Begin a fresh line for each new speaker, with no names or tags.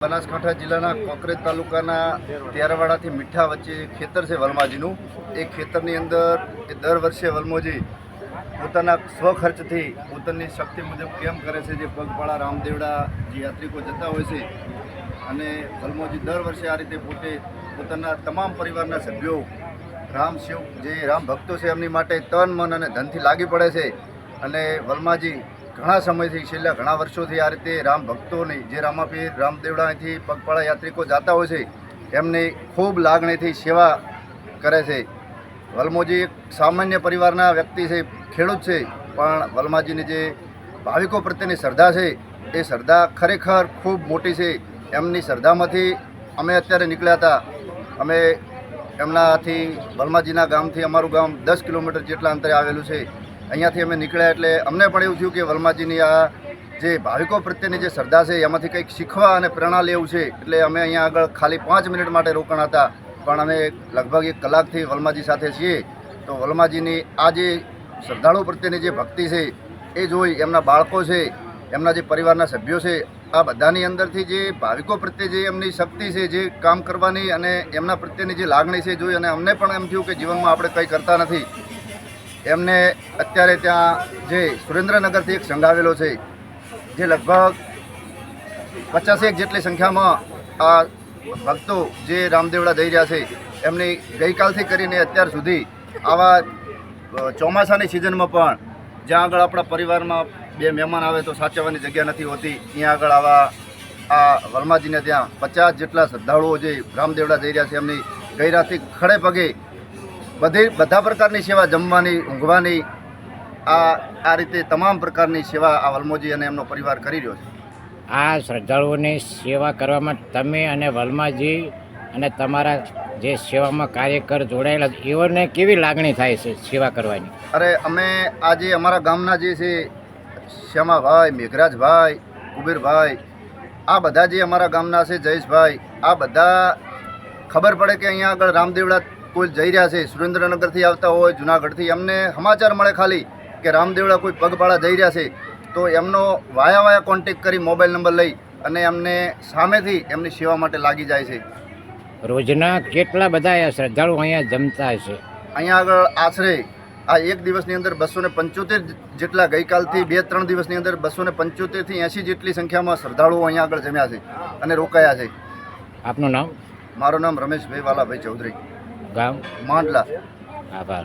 બનાસકાંઠા જિલ્લાના કોકરેજ તાલુકાના ત્યારવાડાથી મીઠા વચ્ચે ખેતર છે વલમાજીનું. એ ખેતરની અંદર એ દર વર્ષે વલમોજી પોતાના સ્વખર્ચથી પોતાની શક્તિ મુજબ કેમ કરે છે જે પગપાળા રામદેવડા જે યાત્રિકો જતા હોય છે અને વલમોજી દર વર્ષે આ રીતે પોતે પોતાના તમામ પરિવારના સભ્યો રામ શિવ જે રામ ભક્તો છે એમની માટે તન, મન અને ધનથી લાગી પડે છે. અને વલમાજી ઘણા સમયથી છેલ્લા ઘણા વર્ષોથી આ રીતે રામ ભક્તોની, જે રામાપીર, રામદેવડાથી પગપાળા યાત્રિકો જતા હોય છે, એમની ખૂબ લાગણીથી સેવા કરે છે. વલમોજી એક સામાન્ય પરિવારના વ્યક્તિ છે, ખેડૂત છે, પણ વલમાજીની જે ભાવિકો પ્રત્યેની શ્રદ્ધા છે, એ શ્રદ્ધા ખરેખર ખૂબ મોટી છે. એમની શ્રદ્ધામાંથી અમે અત્યારે નીકળ્યા હતા. અમે એમનાથી, વલમાજીના ગામથી અમારું ગામ દસ કિલોમીટર જેટલા અંતરે આવેલું છે. અહીંયાથી અમે નીકળ્યા એટલે અમને પણ એવું થયું કે વલમાજીની આ જે ભાવિકો પ્રત્યેની જે શ્રદ્ધા છે, એમાંથી કંઈક શીખવા અને પ્રેરણા લેવું છે, એટલે અમે અહીંયા આગળ ખાલી પાંચ મિનિટ માટે રોકાણ હતા. પણ અમે લગભગ એક કલાકથી વલમાજી સાથે છીએ. તો વલમાજીની આ જે શ્રદ્ધાળુ પ્રત્યેની જે ભક્તિ છે, એ જોઈ એમના બાળકો છે, એમના જે પરિવારના સભ્યો છે, આ બધાની અંદરથી જે ભાવિકો પ્રત્યે જે એમની શક્તિ છે, જે કામ કરવાની અને એમના પ્રત્યેની જે લાગણી છે, જોઈ અને અમને પણ એમ થયું કે જીવનમાં આપણે કંઈ કરતા નથી. એમને અત્યારે ત્યાં જે સુરેન્દ્રનગરથી એક સંઘ આવેલો છે, જે લગભગ પચાસેક જેટલી સંખ્યામાં આ ભક્તો જે રામદેવડા જઈ રહ્યા છે, એમની ગઈકાલથી કરીને અત્યાર સુધી આવા ચોમાસાની સિઝનમાં પણ જ્યાં આગળ આપણા પરિવારમાં બે મહેમાન આવે તો સાચવવાની જગ્યા નથી હોતી, ત્યાં આગળ આવા, આ વલમાજીને ત્યાં પચાસ જેટલા શ્રદ્ધાળુઓ જે રામદેવડા જઈ રહ્યા છે, એમની ગઈ રાતથી ખડે પગે બધી બધા પ્રકારની સેવા જમવાની ઊંઘવાની આ આ રીતે તમામ પ્રકારની સેવા આ વલમોજી અને એમનો પરિવાર કરી રહ્યો છે.
આ શ્રદ્ધાળુઓની સેવા કરવામાં તમે અને વલમાજી અને તમારા જે સેવામાં કાર્યકર જોડાયેલા એઓને કેવી લાગણી થાય છે સેવા કરવાની?
અરે અમે આજે અમારા ગામના જે છે શ્યામાભાઈ મેઘરાજભાઈ કુબેરભાઈ આ બધા જે અમારા ગામના છે જયેશભાઈ આ બધા ખબર પડે કે અહીંયા આગળ રામદેવડા કોઈ જઈ રહ્યા છે સુરેન્દ્રનગરથી આવતા હોય જુનાગઢથી એમને સમાચાર મળે ખાલી કે રામદેવડા કોઈ પગપાળા જઈ રહ્યા છે. તો એમનો વાયા વાયા કોન્ટેક કરી મોબાઈલ નંબર લઈ અને એમને સામેથી એમની સેવા માટે લાગી જાય છે.
રોજના કેટલા બધા શ્રદ્ધાળુ અહીંયા જમતા હશે?
અહીંયા આગળ આશરે આ એક દિવસની અંદર બસો ને પંચોતેર જેટલા ગઈકાલથી બે ત્રણ દિવસની અંદર બસો ને પંચોતેરથી એંસી જેટલી સંખ્યામાં શ્રદ્ધાળુઓ અહીંયા આગળ જમ્યા છે અને રોકાયા છે.
આપનું નામ?
મારું નામ રમેશભાઈ વાલાભાઈ ચૌધરી.
ગામ
માંડલા.
આભાર.